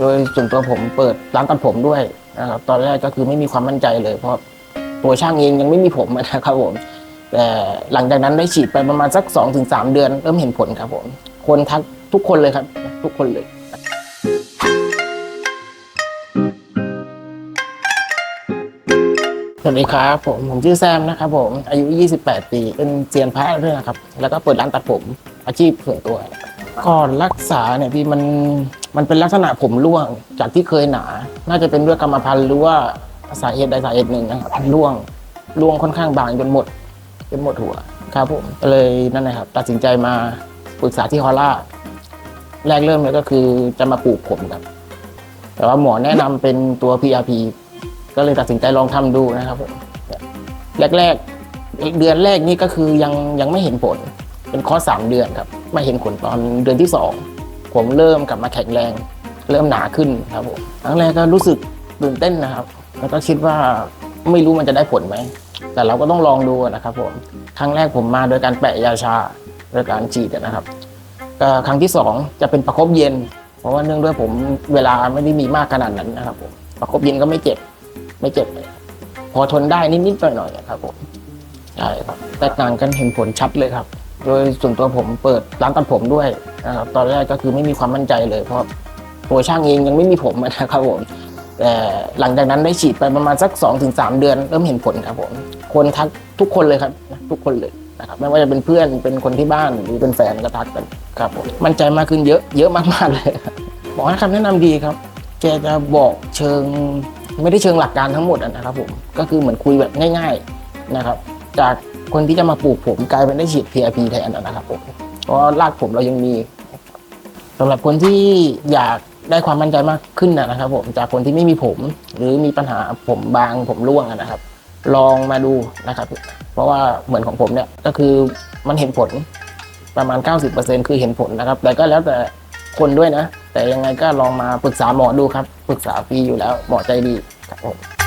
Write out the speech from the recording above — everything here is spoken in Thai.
โดยส่วนตัวผมเปิดร้านตัดผมด้วยนะครับตอนแรกก็คือไม่มีความมั่นใจเลยเพราะตัวช่างเองยังไม่มีผมนะครับผมแต่หลังจากนั้นได้ฉีดไปประมาณสัก2อถึงสเดือน เริ่มเห็นผลครับผมคนทักทุกคนเลยครับ ทุกคนเลยสวัสดีครับผมผมชื่อแซมนะครับผมอายุ 28 ปีเป็นเซียนพระด้วยนะครับ แล้วก็เปิดร้านตัดผมอาชีพส่วนตัว ก่อนรักษาเนี่ยพี่มัน มันเป็นลักษณะผมร่วงจากที่เคยหนา น่าจะเป็นด้วยกรรมพันธุ์หรือว่าสาเหตุใดสาเหตุหนึ่งนะครับร่วงร่วงค่อนข้างบางจนหมดจนหมดหัวครับผมก็เลยนั่นนะครับ ตัดสินใจมาปรึกษาที่ฮอลล่าแรกเริ่มเลยก็คือจะมาปลูกผมครับ แต่ว่าหมอแนะนำเป็นตัว PRP ก็เลยตัดสินใจลองทำดูนะครับผมแรกๆเดือนแรกนี่ก็คือยังยังไม่เห็นผล เป็นคอสามเดือนครับ ไม่เห็นผลตอนเดือนที่สอง ผมเริ่มกลับมาแข็งแรง เริ่มหนาขึ้นครับผมครั้งแรกก็รู้สึกตื่นเต้นนะครับ แล้วก็คิดว่าไม่รู้มันจะได้ผลไหม แต่เราก็ต้องลองดูนะครับผม ครั้งแรกผมมาโดยการแปะยาชาโดยการฉีดนะครับครั้งที่สองจะเป็นประคบเย็น เพราะว่าเนื่องด้วยผมเวลาไม่ได้มีมากขนาดนั้นนะครับผมประคบเย็นก็ไม่เจ็บไม่เจ็บเลยพอทนได้นิดๆหน่อยๆครับผมใช่ครับแตกต่างกันเห็นผลชัดเลยครับ โดยส่วนตัวผมเปิดร้านตัดผมด้วย นะครับตอนแรกก็คือไม่มีความมั่นใจเลย เพราะตัวช่างเองยังไม่มีผมนะครับผมแต่หลังจากนั้นได้ฉีดไปประมาณสัก2อถึงสเดือน เริ่มเห็นผลครับผมคนทักทุกคนเลยครับทุกคนเลยนะครับไม่ว่าจะเป็นเพื่อนเป็นคนที่บ้านหรือเป็นแฟนก็ทักกันครับผมมั่นใจมากขึ้นเยอะเยอะมากๆเลยบหมอให้คำแนะนำดีครับแกจะบอกเชิงไม่ได้เชิงหลักการทั้งหมดนะครับผมก็คือเหมือนคุยแบบง่าย ๆนะครับ จากคนที่จะมาปลูกผมกลายเป็นได้ฉีด PRP แทนอะนะครับผม ราะรากผมเรายังมีสำหรับคนที่อยากได้ความมั่นใจมากขึ้นนะครับ ผมจากคนที่ไม่มีผม หรือมีปัญหาผมบางผมร่วงนะครับ ลองมาดูนะครับ เพราะว่าเหมือนของผมเนี่ยก็คือมันเห็นผลประมาณ 90%คือเห็นผลนะครับ แต่ก็แล้วแต่คนด้วยนะ แต่ยังไงก็ลองมาปรึกษาหมอดูครับ ปรึกษาฟรีอยู่แล้วหมอใจดีครับผม